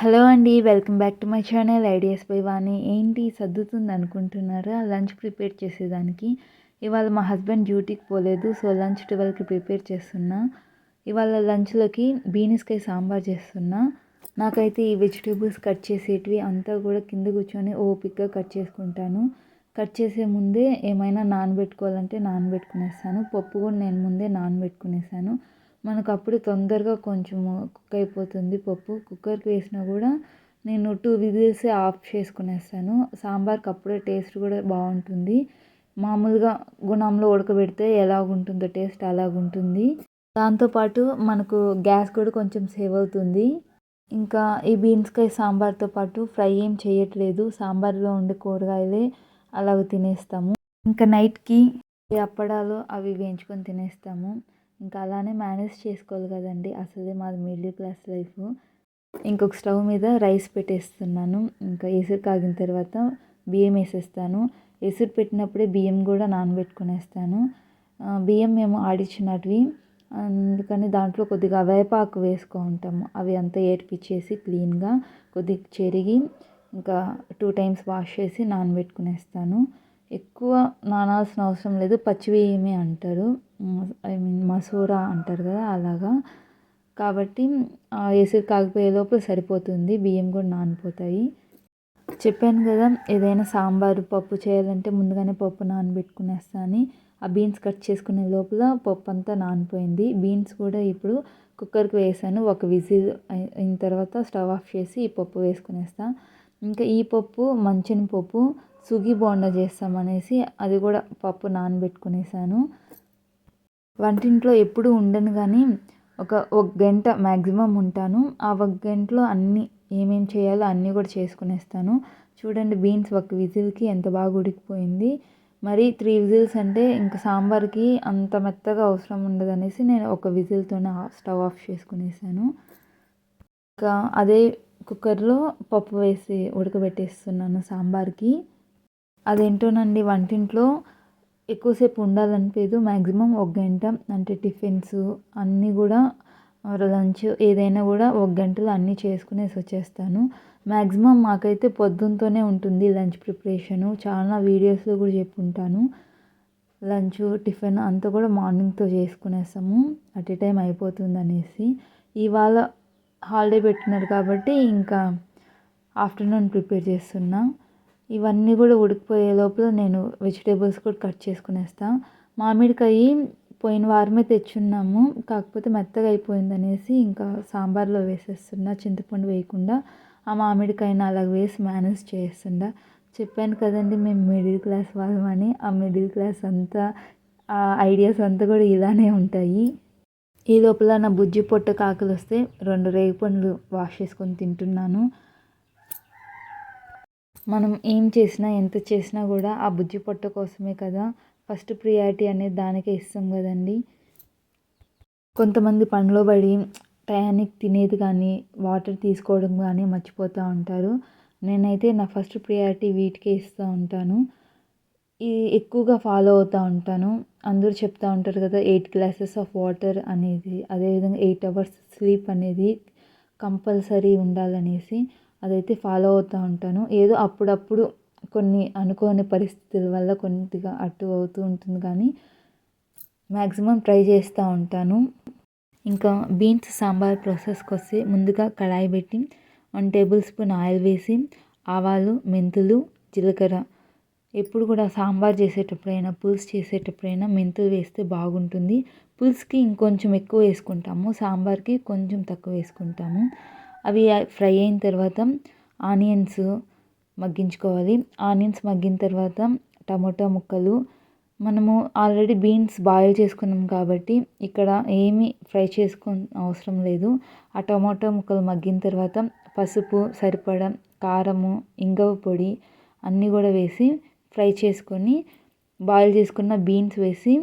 Hello అండి welcome back to my channel ideas by Vani. ఏంటి సర్దుతుంది అనుకుంటున్నారా? లంచ్ ప్రిపేర్ చేసేదానికి. ఇవాళ మా హస్బెండ్ డ్యూటీకి పోలేదు సో లంచ్ ట్వెల్వ్కి ప్రిపేర్ చేస్తున్నా. ఇవాళ లంచ్లోకి బీనస్కాయ సాంబార్ చేస్తున్నా. నాకైతే ఈ వెజిటేబుల్స్ కట్ చేసేటివి అంతా కూడా కింద కూర్చొని ఓపిక్గా కట్ చేసుకుంటాను. కట్ చేసే ముందే ఏమైనా నానబెట్టుకోవాలంటే నానబెట్టుకునేస్తాను. పప్పు కూడా నేను ముందే నానబెట్టుకునేసాను. మనకు అప్పుడు తొందరగా కొంచెం కుక్ అయిపోతుంది పప్పు. కుక్కర్కి వేసినా కూడా నేను టూ విజిల్సే ఆఫ్ చేసుకునేస్తాను. సాంబార్కి అప్పుడే టేస్ట్ కూడా బాగుంటుంది. మామూలుగా గుణంలో ఉడకబెడితే ఎలాగుంటుందో టేస్ట్ అలాగుంటుంది. దాంతోపాటు మనకు గ్యాస్ కూడా కొంచెం సేవ్ అవుతుంది. ఇంకా ఈ బీన్స్కాయ సాంబార్తో పాటు ఫ్రై ఏం చేయట్లేదు. సాంబార్లో ఉండే కూరగాయలే అలాగ తినేస్తాము. ఇంకా నైట్కి అప్పడాలు అవి వేయించుకొని తినేస్తాము. ఇంకా అలానే మేనేజ్ చేసుకోవాలి కదండి. అసలే మాది మిడిల్ క్లాస్ లైఫ్. ఇంకొక స్టవ్ మీద రైస్ పెట్టేస్తున్నాను. ఇంకా ఎసురు కాగిన తర్వాత బియ్యం వేసేస్తాను. ఎసురు పెట్టినప్పుడే బియ్యం కూడా నానబెట్టుకునేస్తాను. బియ్యం మేము ఆడిచ్చినటివి అందుకని దాంట్లో కొద్దిగా వేపాకు వేసుకుంటాము. అవి అంతా ఏర్పిచ్చేసి క్లీన్గా కొద్దిగా చెరిగి ఇంకా టూ టైమ్స్ వాష్ చేసి నానబెట్టుకునేస్తాను. ఎక్కువ నానాల్సిన అవసరం లేదు. పచ్చి బియ్యమే అంటారు. ఐ మీన్ మసూరా అంటారు కదా అలాగా. కాబట్టి ఎసురు కాగిపోయే లోపల సరిపోతుంది. బియ్యం కూడా నానిపోతాయి. చెప్పాను కదా ఏదైనా సాంబారు పప్పు చేయాలంటే ముందుగానే పప్పు నానబెట్టుకునేస్తా అని. ఆ బీన్స్ కట్ చేసుకునే లోపల పప్పు అంతా నానిపోయింది. బీన్స్ కూడా ఇప్పుడు కుక్కర్కి వేసాను. ఒక విజిల్ అయిన తర్వాత స్టవ్ ఆఫ్ చేసి ఈ పప్పు వేసుకునేస్తా. ఇంకా ఈ పప్పు మంచిన పప్పు సుగి బోండా చేస్తామనేసి అది కూడా పప్పు నానబెట్టుకునేసాను. వంటింట్లో ఎప్పుడు ఉండను కానీ ఒక ఒక గంట మ్యాక్సిమం ఉంటాను. ఆ ఒక గంటలో అన్నీ ఏమేం చేయాలో అన్నీ కూడా చేసుకునేస్తాను. చూడండి బీన్స్ ఒక విజిల్కి ఎంత బాగా ఉడికిపోయింది. మరి త్రీ విజిల్స్ అంటే ఇంకా సాంబార్కి అంత మెత్తగా అవసరం ఉండదు అనేసి నేను ఒక విజిల్తోనే స్టవ్ ఆఫ్ చేసుకునేసాను. ఇంకా అదే కుక్కర్లో పప్పు వేసి ఉడకబెట్టేస్తున్నాను సాంబార్కి. అదేంటోనండి వంటింట్లో ఎక్కువసేపు ఉండాలనిపించదు మ్యాక్సిమం ఒక గంట అంటే టిఫిన్స్ అన్నీ కూడా లంచ్ ఏదైనా కూడా ఒక గంటలో అన్నీ చేసుకునేసి వచ్చేస్తాను. మ్యాక్సిమం మాకైతే పొద్దునతోనే ఉంటుంది లంచ్ ప్రిపరేషను. చాలా వీడియోస్లో కూడా చెప్పుంటాను. లంచ్ టిఫిన్ అంతా కూడా మార్నింగ్తో చేసుకునేస్తాము. అట్ ఏ టైం అయిపోతుంది అనేసి ఇవాళ హాలిడే పెట్టినారు కాబట్టి ఇంకా ఆఫ్టర్నూన్ ప్రిపేర్ చేస్తున్నా. ఇవన్నీ కూడా ఉడికిపోయే లోపల నేను వెజిటేబుల్స్ కూడా కట్ చేసుకునేస్తా. మామిడికాయ పోయిన వారమే తెచ్చున్నాము. కాకపోతే మెత్తగా అయిపోయింది అనేసి ఇంకా సాంబార్లో వేసేస్తున్నా చింతపండు వేయకుండా. ఆ మామిడికాయని అలాగ వేసి మేనేజ్ చేస్తుండా. చెప్పాను కదండి మేము మిడిల్ క్లాస్ వాళ్ళమని ఆ మిడిల్ క్లాస్ అంతా ఆ ఐడియాస్ అంతా కూడా ఇలానే ఉంటాయి. ఈ లోపల నా బుజ్జి పొట్ట కాకులు వస్తే రెండు రేగి పండ్లు వాష్ చేసుకొని తింటున్నాను. మనం ఏం చేసినా ఎంత చేసినా కూడా ఆ బుజ్జి పొట్ట కోసమే కదా ఫస్ట్ ప్రియారిటీ అనేది దానికే ఇస్తాం కదండి. కొంతమంది పనిలో పడి టయానికి తినేది కానీ వాటర్ తీసుకోవడం కానీ మర్చిపోతూ ఉంటారు. నేనైతే నా ఫస్ట్ ప్రియారిటీ వీటికే ఇస్తూ ఉంటాను. ఇది ఎక్కువగా ఫాలో అవుతూ ఉంటాను. అందరూ చెప్తూ ఉంటారు కదా ఎయిట్ గ్లాసెస్ ఆఫ్ వాటర్ అనేది. అదేవిధంగా ఎయిట్ అవర్స్ స్లీప్ అనేది కంపల్సరీ ఉండాలనేసి. అదైతే ఫాలో అవుతూ ఉంటాను. ఏదో అప్పుడప్పుడు కొన్ని అనుకోని పరిస్థితుల వల్ల కొద్దిగా అటు అవుతూ ఉంటుంది కానీ మ్యాక్సిమం ట్రై చేస్తూ ఉంటాను. ఇంకా బీన్స్ సాంబార్ ప్రాసెస్కి వస్తే ముందుగా కడాయి పెట్టి వన్ టేబుల్ స్పూన్ ఆయిల్ వేసి ఆవాలు మెంతులు జీలకర్ర ఎప్పుడు కూడా సాంబార్ చేసేటప్పుడైనా పులుసు చేసేటప్పుడైనా మెంతులు వేస్తే బాగుంటుంది. పులుసుకి ఇంకొంచెం ఎక్కువ వేసుకుంటాము. సాంబార్కి కొంచెం తక్కువ వేసుకుంటాము. అవి ఫ్రై అయిన తర్వాత ఆనియన్స్ మగ్గించుకోవాలి. ఆనియన్స్ మగ్గిన తర్వాత టమోటా ముక్కలు. మనము ఆల్రెడీ బీన్స్ బాయిల్ చేసుకున్నాం కాబట్టి ఇక్కడ ఏమి ఫ్రై చేసుకో అవసరం లేదు. ఆ టమోటా ముక్కలు మగ్గిన తర్వాత పసుపు సరిపడా కారము ఇంగవ పొడి అన్నీ కూడా వేసి ఫ్రై చేసుకొని బాయిల్ చేసుకున్న బీన్స్ వేసి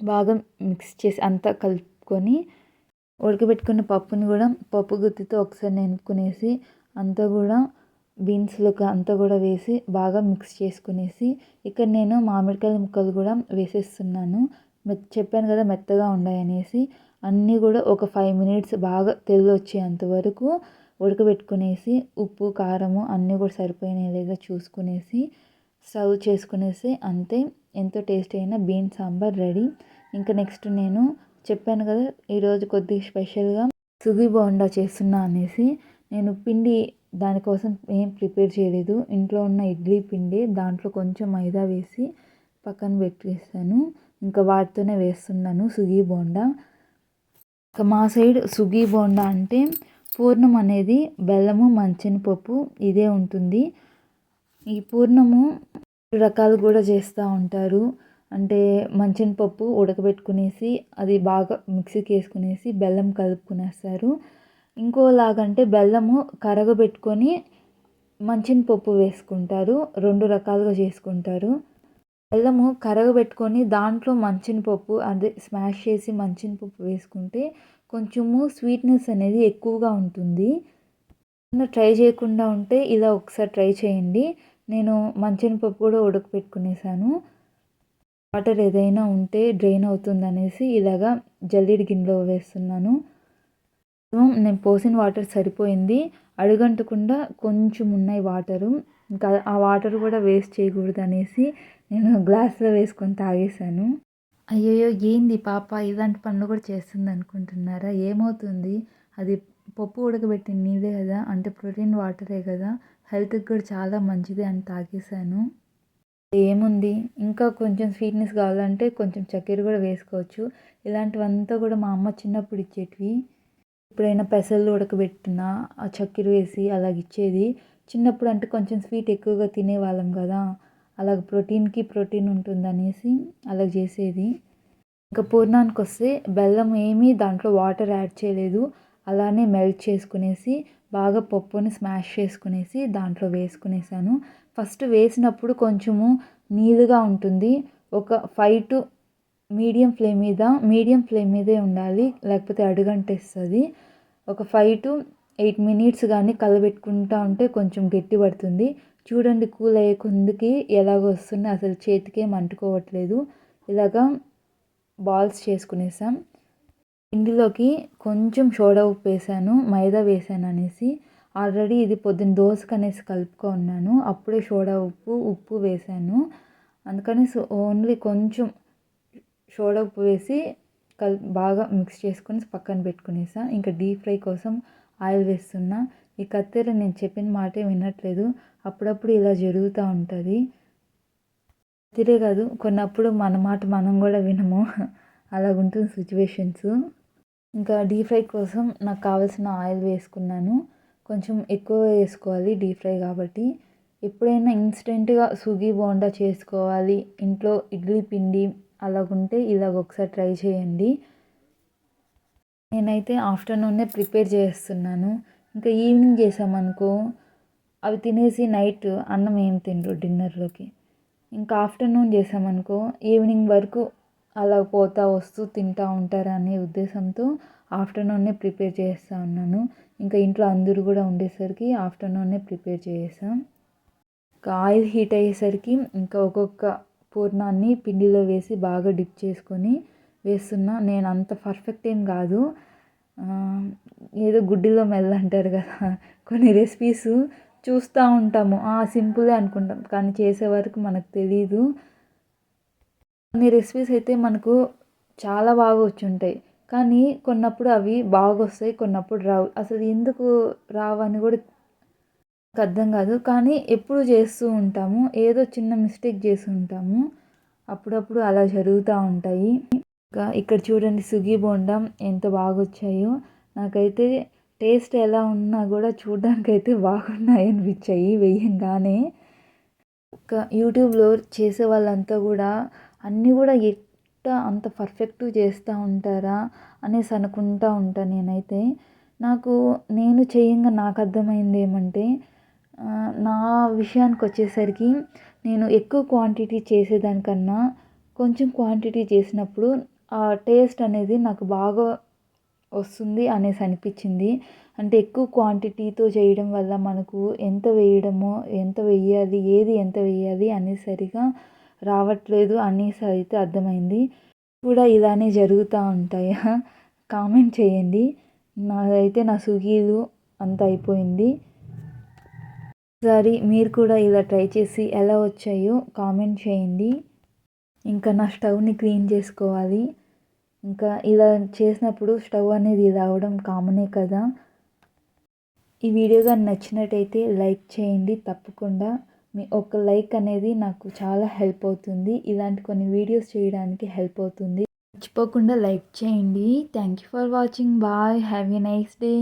బాగా మిక్స్ చేసి అంతా కలుపుకొని ఉడకబెట్టుకున్న పప్పుని కూడా పప్పు గుత్తితో ఒకసారి నింపుకునేసి అంతా కూడా బీన్స్లోకి అంతా కూడా వేసి బాగా మిక్స్ చేసుకునేసి ఇక్కడ నేను మామిడికాయల ముక్కలు కూడా వేసేస్తున్నాను. చెప్పాను కదా మెత్తగా ఉన్నాయనేసి అన్నీ కూడా ఒక ఫైవ్ మినిట్స్ బాగా తెల్లు వచ్చేంత వరకు ఉడకబెట్టుకునేసి ఉప్పు కారము అన్నీ కూడా సరిపోయినాయి లేదా చూసుకునేసి సర్వ్ చేసుకునేసి అంతే. ఎంతో టేస్టీ అయిన బీన్ సాంబార్ రెడీ. ఇంకా నెక్స్ట్ నేను చెప్పాను కదా ఈరోజు కొద్దిగా స్పెషల్గా సుగి బోండా చేస్తున్నా అనేసి. నేను పిండి దానికోసం ఏం ప్రిపేర్ చేయలేదు. ఇంట్లో ఉన్న ఇడ్లీ పిండి దాంట్లో కొంచెం మైదా వేసి పక్కన పెట్టేస్తాను ఇంకా వాటితోనే వేస్తున్నాను సుగి బోండా. ఇంకా మా సైడ్ సుగి బోండా అంటే పూర్ణం అనేది బెల్లము పప్పు ఇదే ఉంటుంది. ఈ పూర్ణము రకాలు కూడా చేస్తూ ఉంటారు. అంటే పప్పు ఉడకబెట్టుకునేసి అది బాగా మిక్సీకి వేసుకునేసి బెల్లం కలుపుకునేస్తారు. ఇంకోలాగంటే బెల్లము కరగబెట్టుకొని పప్పు వేసుకుంటారు. రెండు రకాలుగా చేసుకుంటారు. బెల్లము కరగబెట్టుకొని దాంట్లో పప్పు అదే స్మాష్ చేసి పప్పు వేసుకుంటే కొంచెము స్వీట్నెస్ అనేది ఎక్కువగా ఉంటుంది. ట్రై చేయకుండా ఉంటే ఇలా ఒకసారి ట్రై చేయండి. నేను పప్పు కూడా ఉడకపెట్టుకునేసాను వాటర్ ఏదైనా ఉంటే డ్రైన్ అవుతుంది అనేసి ఇలాగా జల్లెడ గిన్నెలో వేస్తున్నాను. నేను పోసిన వాటర్ సరిపోయింది. అడుగంటకుండా కొంచెం ఉన్నాయి వాటరు. ఇంకా ఆ వాటర్ కూడా వేస్ట్ చేయకూడదు అనేసి నేను గ్లాస్లో వేసుకొని తాగేసాను అయ్యయ్యో ఏంది పాప? ఇలాంటి పనులు కూడా చేస్తుంది అనుకుంటున్నారా? ఏమవుతుంది? అది పప్పు ఉడకబెట్టిన నీదే కదా? అంటే ప్రోటీన్ వాటరే కదా? హెల్త్కి కూడా చాలా మంచిది అని తాగేసాను ఏముంది? ఇంకా కొంచెం స్వీట్నెస్ కావాలంటే కొంచెం చక్కెర కూడా వేసుకోవచ్చు. ఇలాంటివంతా కూడా మా అమ్మ చిన్నప్పుడు ఇచ్చేటివి. ఎప్పుడైనా పెసలు ఉడకబెట్టిన ఆ చక్కెర వేసి అలాగ ఇచ్చేది చిన్నప్పుడు అంటే కొంచెం స్వీట్ ఎక్కువగా తినేవాళ్ళం కదా. అలాగ ప్రోటీన్కి ప్రోటీన్ ఉంటుందనేసి అలాగ అలా చేసేది. ఇంకా పూర్ణానికి వస్తే బెల్లం ఏమీ దాంట్లో వాటర్ యాడ్ చేయలేదు. అలానే మెల్ట్ చేసుకునేసి బాగా పప్పుని స్మాష్ చేసుకునేసి దాంట్లో వేసుకునేసాను. ఫస్ట్ వేసినప్పుడు కొంచెము నీళ్ళుగా ఉంటుంది. ఒక ఫైవ్ టు మీడియం ఫ్లేమ్ మీద మీడియం ఫ్లేమ్ మీదే ఉండాలి. లేకపోతే అడుగంటేస్తుంది. ఒక ఫైవ్ టు ఎయిట్ మినిట్స్ కానీ కలబెట్టుకుంటా ఉంటే కొంచెం గట్టి పడుతుంది. చూడండి కూల్ అయ్యే కొందుకి ఎలాగ వస్తుంది అసలు చేతికేం అంటుకోవట్లేదు. ఇలాగా బాల్స్ చేసుకునేసాం. ఇందులోకి కొంచెం సోడా ఉప్పు వేసాను మైదా వేసాను అనేసి. ఆల్రెడీ ఇది పొద్దున్న దోశకు అనేసి కలుపుకున్నాను అప్పుడే సోడా ఉప్పు ఉప్పు వేసాను. అందుకని ఓన్లీ కొంచెం సోడా ఉప్పు వేసి కల్ బాగా మిక్స్ చేసుకొని పక్కన పెట్టుకునేసా. ఇంకా డీప్ ఫ్రై కోసం ఆయిల్ వేస్తున్నా. ఈ కత్తెర నేను చెప్పిన మాటే వినట్లేదు. అప్పుడప్పుడు ఇలా జరుగుతూ ఉంటుంది. కత్తిరే కాదు కొన్నప్పుడు మన మాట మనం కూడా వినము. అలాగుంటుంది సిచ్యువేషన్స్. ఇంకా డీప్ ఫ్రై కోసం నాకు కావాల్సిన ఆయిల్ వేసుకున్నాను. కొంచెం ఎక్కువ వేసుకోవాలి డీప్ ఫ్రై కాబట్టి. ఎప్పుడైనా ఇన్స్టెంట్గా స్విగ్గీ బోండా చేసుకోవాలి. ఇంట్లో ఇడ్లీ పిండి అలాగుంటే ఇలాగ ఒకసారి ట్రై చేయండి. నేనైతే ఆఫ్టర్నూనే ప్రిపేర్ చేస్తున్నాను. ఇంకా ఈవినింగ్ చేసామనుకో అవి తినేసి నైట్ అన్నం ఏం తినరు డిన్నర్లోకి. ఇంకా ఆఫ్టర్నూన్ చేసామనుకో ఈవినింగ్ వరకు అలా పోతా వస్తూ తింటూ ఉంటారు అనే ఉద్దేశంతో ఆఫ్టర్నూనే ప్రిపేర్ చేస్తూ ఉన్నాను. ఇంకా ఇంట్లో అందరూ కూడా ఉండేసరికి ఆఫ్టర్నూనే ప్రిపేర్ చేసాం. ఇంకా ఆయిల్ హీట్ అయ్యేసరికి ఇంకా ఒక్కొక్క పూర్ణాన్ని పిండిలో వేసి బాగా డిప్ చేసుకొని వేస్తున్నా. నేను అంత పర్ఫెక్ట్ ఏం కాదు. ఏదో గుడ్డిలో మెల్ల అంటారు కదా. కొన్ని రెసిపీస్ చూస్తూ ఉంటాము. సింపులే అనుకుంటాం. కానీ చేసే వరకు మనకు తెలీదు. కొన్ని రెసిపీస్ అయితే మనకు చాలా బాగా వచ్చుంటాయి. కానీ కొన్నప్పుడు అవి బాగా వస్తాయి కొన్నప్పుడు రావు. అసలు ఎందుకు రావని కూడా అర్థం కాదు. కానీ ఎప్పుడు చేస్తూ ఉంటాము. ఏదో చిన్న మిస్టేక్ చేసి ఉంటాము. అప్పుడప్పుడు అలా జరుగుతూ ఉంటాయి. ఇంకా ఇక్కడ చూడండి సుగ్గి బోండం ఎంత బాగా వచ్చాయో నాకైతే టేస్ట్ ఎలా ఉన్నా కూడా చూడడానికి అయితే బాగున్నాయి అనిపించాయి వేయంగానే ఒక యూట్యూబ్లో చేసే వాళ్ళంతా కూడా అన్నీ కూడా ఎట్ట అంత పర్ఫెక్ట్ చేస్తూ ఉంటారా అనేసి అనుకుంటూ ఉంటాను నేనైతే. నాకు నేను చేయంగా నాకు అర్థమైంది ఏమంటే నా విషయానికి వచ్చేసరికి నేను ఎక్కువ క్వాంటిటీ చేసేదానికన్నా కొంచెం క్వాంటిటీ చేసినప్పుడు ఆ టేస్ట్ అనేది నాకు బాగా వస్తుంది అనేసి అనిపించింది. అంటే ఎక్కువ క్వాంటిటీతో చేయడం వల్ల మనకు ఎంత వేయడమో ఎంత వేయాలి ఏది ఎంత వేయాలి అనేసరిగా రావట్లేదు అనేసి అయితే అర్థమైంది. కూడా ఇలానే జరుగుతూ ఉంటాయా? కామెంట్ చేయండి. నాదైతే నా స్విగ్గీలు అంత అయిపోయింది. ఒకసారి మీరు కూడా ఇలా ట్రై చేసి ఎలా వచ్చాయో కామెంట్ చేయండి. ఇంకా నా స్టవ్ని క్లీన్ చేసుకోవాలి. ఇంకా ఇలా చేసినప్పుడు స్టవ్ అనేది రావడం కామనే కదా. ఈ వీడియో కానీ నచ్చినట్టయితే లైక్ చేయండి తప్పకుండా. మీ ఒక లైక్ అనేది నాకు చాలా హెల్ప్ అవుతుంది. ఇలాంటి కొన్ని వీడియోస్ చేయడానికి హెల్ప్ అవుతుంది. మర్చిపోకుండా లైక్ చేయండి. Thank you for watching. Bye. Have a nice day.